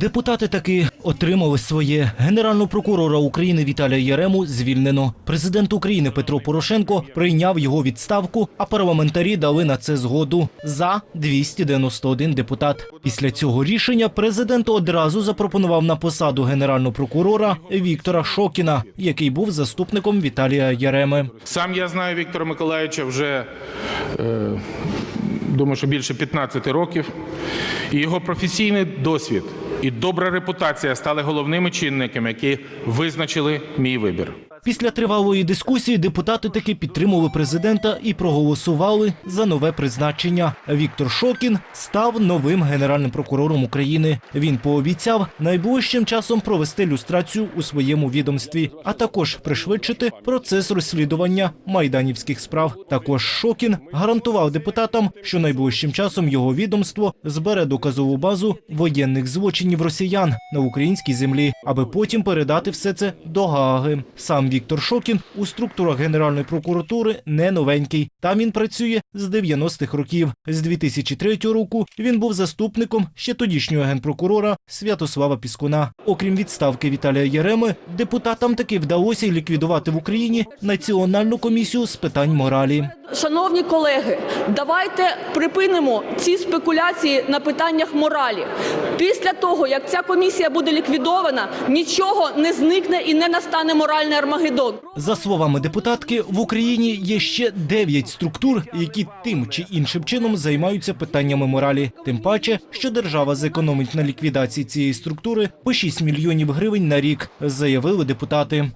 Депутати таки отримали своє. Генерального прокурора України Віталія Ярему звільнено. Президент України Петро Порошенко прийняв його відставку, а парламентарі дали на це згоду за 291 депутат. Після цього рішення президент одразу запропонував на посаду генерального прокурора Віктора Шокіна, який був заступником Віталія Яреми. Сам я знаю Віктора Миколаївича вже е, думаю, що більше 15 років. І його професійний досвід і добра репутація стали головними чинниками, які визначили мій вибір. Після тривалої дискусії депутати таки підтримали президента і проголосували за нове призначення. Віктор Шокін став новим генеральним прокурором України. Він пообіцяв найближчим часом провести люстрацію у своєму відомстві, а також пришвидшити процес розслідування майданівських справ. Також Шокін гарантував депутатам, що найближчим часом його відомство збере доказову базу воєнних злочинів росіян на українській землі, аби потім передати все це до Гааги. Сам Віктор Шокін у структурах Генеральної прокуратури не новенький. Там він працює з 90-х років. З 2003 року він був заступником ще тодішнього генпрокурора Святослава Піскуна. Окрім відставки Віталія Єреми, депутатам таки вдалося ліквідувати в Україні Національну комісію з питань моралі. Шановні колеги, давайте припинимо ці спекуляції на питаннях моралі. Після того, як ця комісія буде ліквідована, нічого не зникне і не настане моральний армагеддон. За словами депутатки, в Україні є ще дев'ять структур, які тим чи іншим чином займаються питаннями моралі. Тим паче, що держава зекономить на ліквідації цієї структури по 6 мільйонів гривень на рік, заявили депутати.